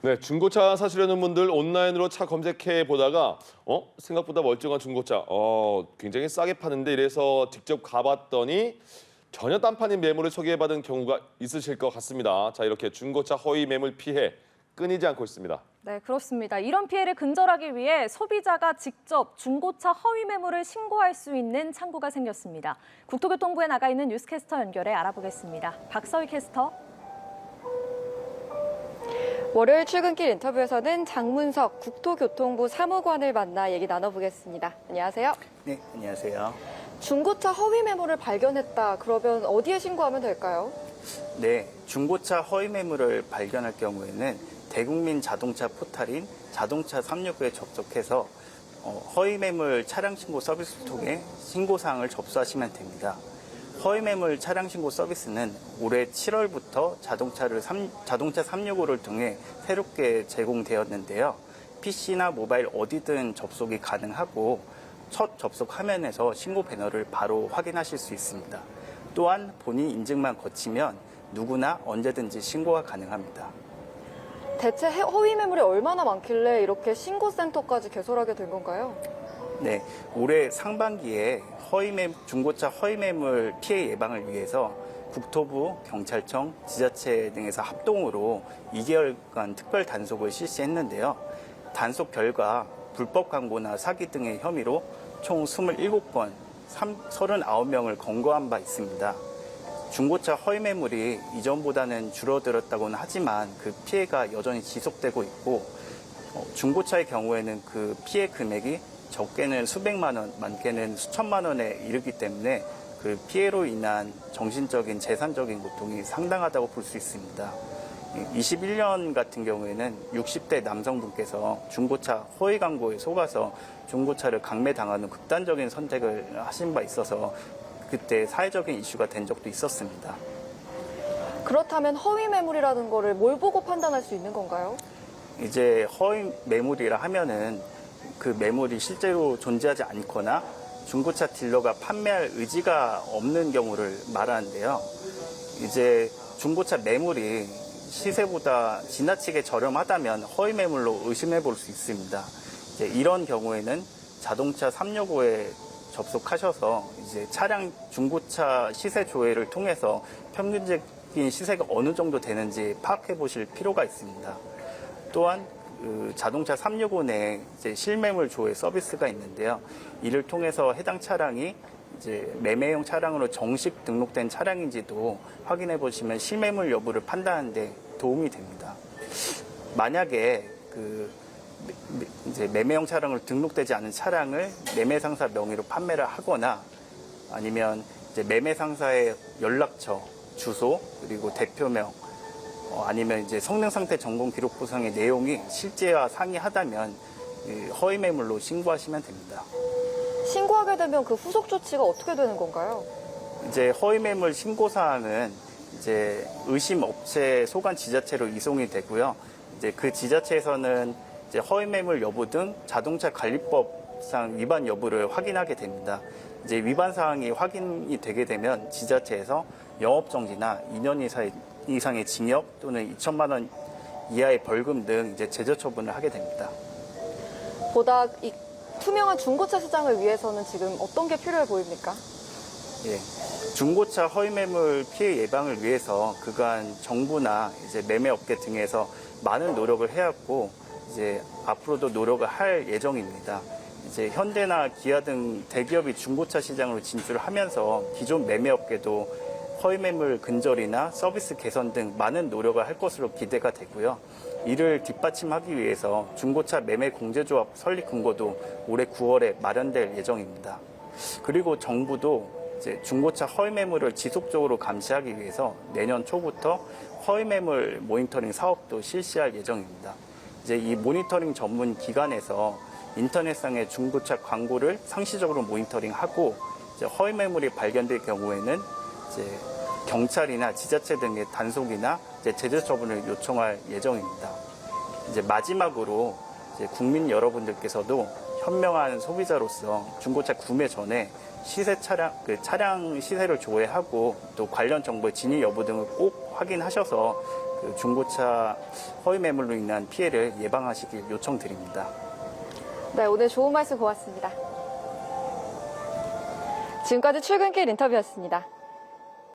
네, 중고차 사시려는 분들 온라인으로 차 검색해 보다가 어 생각보다 멀쩡한 중고차 어 굉장히 싸게 파는데 이래서 직접 가봤더니 전혀 딴판인 매물을 소개받은 경우가 있으실 것 같습니다. 자 이렇게 중고차 허위 매물 피해 끊이지 않고 있습니다. 네, 그렇습니다. 이런 피해를 근절하기 위해 소비자가 직접 중고차 허위 매물을 신고할 수 있는 창구가 생겼습니다. 국토교통부에 나가 있는 뉴스캐스터 연결해 알아보겠습니다. 박서희 캐스터. 월요일 출근길 인터뷰에서는 장문석 국토교통부 사무관을 만나 얘기 나눠보겠습니다. 안녕하세요. 네, 안녕하세요. 중고차 허위 매물을 발견했다. 그러면 어디에 신고하면 될까요? 네, 중고차 허위 매물을 발견할 경우에는 대국민 자동차 포탈인 자동차 369에 접속해서 어, 허위 매물 차량 신고 서비스를 통해 신고 사항을 접수하시면 됩니다. 허위 매물 차량 신고 서비스는 올해 7월부터 자동차를 삼- 자동차 365를 통해 새롭게 제공되었는데요. PC나 모바일 어디든 접속이 가능하고 첫 접속 화면에서 신고 배너를 바로 확인하실 수 있습니다. 또한 본인 인증만 거치면 누구나 언제든지 신고가 가능합니다. 대체 해- 허위 매물이 얼마나 많길래 이렇게 신고센터까지 개설하게 된 건가요? 네, 올해 상반기에 허위매 중고차 허위 매물 피해 예방을 위해서 국토부, 경찰청, 지자체 등에서 합동으로 2개월간 특별 단속을 실시했는데요. 단속 결과 불법 광고나 사기 등의 혐의로 총 27건 39명을 검거한 바 있습니다. 중고차 허위 매물이 이전보다는 줄어들었다고는 하지만 그 피해가 여전히 지속되고 있고 어, 중고차의 경우에는 그 피해 금액이 적게는 수백만 원, 많게는 수천만 원에 이르기 때문에 그 피해로 인한 정신적인 재산적인 고통이 상당하다고 볼 수 있습니다. 21년 같은 경우에는 60대 남성분께서 중고차 허위 광고에 속아서 중고차를 강매당하는 극단적인 선택을 하신 바 있어서 그때 사회적인 이슈가 된 적도 있었습니다. 그렇다면 허위 매물이라는 거를 뭘 보고 판단할 수 있는 건가요? 이제 허위 매물이라 하면은 그 매물이 실제로 존재하지 않거나 중고차 딜러가 판매할 의지가 없는 경우를 말하는데요. 이제 중고차 매물이 시세보다 지나치게 저렴하다면 허위 매물로 의심해 볼 수 있습니다. 이제 이런 경우에는 자동차 365에 접속하셔서 이제 차량 중고차 시세 조회를 통해서 평균적인 시세가 어느 정도 되는지 파악해 보실 필요가 있습니다. 또한 그 자동차 365 내에 이제 실매물 조회 서비스가 있는데요. 이를 통해서 해당 차량이 이제 매매용 차량으로 정식 등록된 차량인지도 확인해 보시면 실매물 여부를 판단하는 데 도움이 됩니다. 만약에 그 이제 매매용 차량으로 등록되지 않은 차량을 매매 상사 명의로 판매를 하거나 아니면 이제 매매 상사의 연락처, 주소, 그리고 대표명 어, 아니면 이제 성능 상태 점검 기록 보상의 내용이 실제와 상이하다면 이 허위 매물로 신고하시면 됩니다. 신고하게 되면 그 후속 조치가 어떻게 되는 건가요? 이제 허위 매물 신고 사항은 이제 의심 업체 소관 지자체로 이송이 되고요. 이제 그 지자체에서는 이제 허위 매물 여부 등 자동차 관리법상 위반 여부를 확인하게 됩니다. 이제 위반 사항이 확인이 되게 되면 지자체에서 영업 정지나 2년 이상의, 이상의 징역 또는 2천만 원 이하의 벌금 등 이제 제재 처분을 하게 됩니다. 보다 이 투명한 중고차 시장을 위해서는 지금 어떤 게 필요해 보입니까? 예. 중고차 허위 매물 피해 예방을 위해서 그간 정부나 이제 매매업계 등에서 많은 노력을 해왔고 이제 앞으로도 노력을 할 예정입니다. 이제 현대나 기아 등 대기업이 중고차 시장으로 진출을 하면서 기존 매매업계도 허위 매물 근절이나 서비스 개선 등 많은 노력을 할 것으로 기대가 되고요. 이를 뒷받침하기 위해서 중고차 매매 공제조합 설립 근거도 올해 9월에 마련될 예정입니다. 그리고 정부도 중고차 허위 매물을 지속적으로 감시하기 위해서 내년 초부터 허위 매물 모니터링 사업도 실시할 예정입니다. 이제 이 모니터링 전문 기관에서 인터넷상의 중고차 광고를 상시적으로 모니터링하고 허위 매물이 발견될 경우에는 이제 경찰이나 지자체 등의 단속이나 이제 제재 처분을 요청할 예정입니다. 이제 마지막으로 이제 국민 여러분들께서도 현명한 소비자로서 중고차 구매 전에 시세 차량 그 차량 시세를 조회하고 또 관련 정보의 진위 여부 등을 꼭 확인하셔서 그 중고차 허위 매물로 인한 피해를 예방하시길 요청드립니다. 네, 오늘 좋은 말씀 고맙습니다. 지금까지 출근길 인터뷰였습니다.